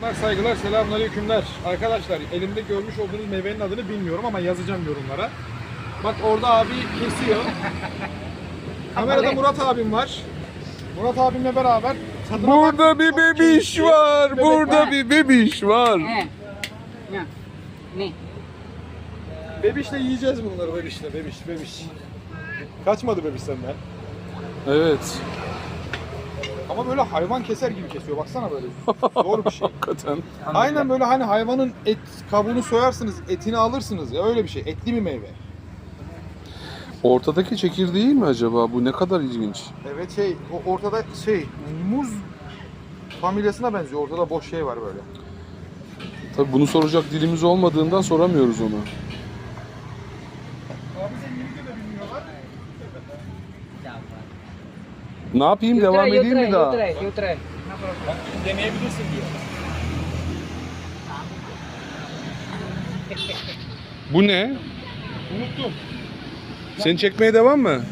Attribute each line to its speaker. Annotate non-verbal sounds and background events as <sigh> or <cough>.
Speaker 1: Selamlar, saygılar, selamünaleykümler. Arkadaşlar elimde görmüş olduğunuz meyvenin adını bilmiyorum ama yazacağım yorumlara. Bak orada abi kesiyor. <laughs> Kamerada Murat abim var. Murat abimle beraber tadına
Speaker 2: Burada
Speaker 1: bak-
Speaker 2: bir bebiş var.
Speaker 1: bebek
Speaker 2: Burada
Speaker 1: var.
Speaker 2: bir bebiş var.
Speaker 3: He. Ya. Ne?
Speaker 1: Bebişle yiyeceğiz bunları bebişle, bebiş, bebiş. Kaçmadı bebiş senden.
Speaker 2: Evet.
Speaker 1: Ama böyle hayvan keser gibi kesiyor. Baksana böyle. <laughs> Zor bir şey.
Speaker 2: Hakikaten.
Speaker 1: Aynen böyle hani hayvanın et kabuğunu soyarsınız, etini alırsınız. Ya öyle bir şey. Etli bir meyve.
Speaker 2: Ortadaki çekirdeği mi acaba? Bu ne kadar ilginç.
Speaker 1: Evet şey, o ortada şey, muz familyasına benziyor. Ortada boş şey var böyle.
Speaker 2: Tabii bunu soracak dilimiz olmadığından soramıyoruz onu.
Speaker 1: Abi İngilizce de bilmiyorlar.
Speaker 2: Ne yapayım?
Speaker 3: You
Speaker 2: Devam
Speaker 3: you
Speaker 2: edeyim
Speaker 3: try,
Speaker 2: mi daha?
Speaker 3: You try.
Speaker 1: Deneyebilirsin diyor. <laughs>
Speaker 2: Bu ne?
Speaker 1: Unuttum.
Speaker 2: Seni çekmeye devam mı?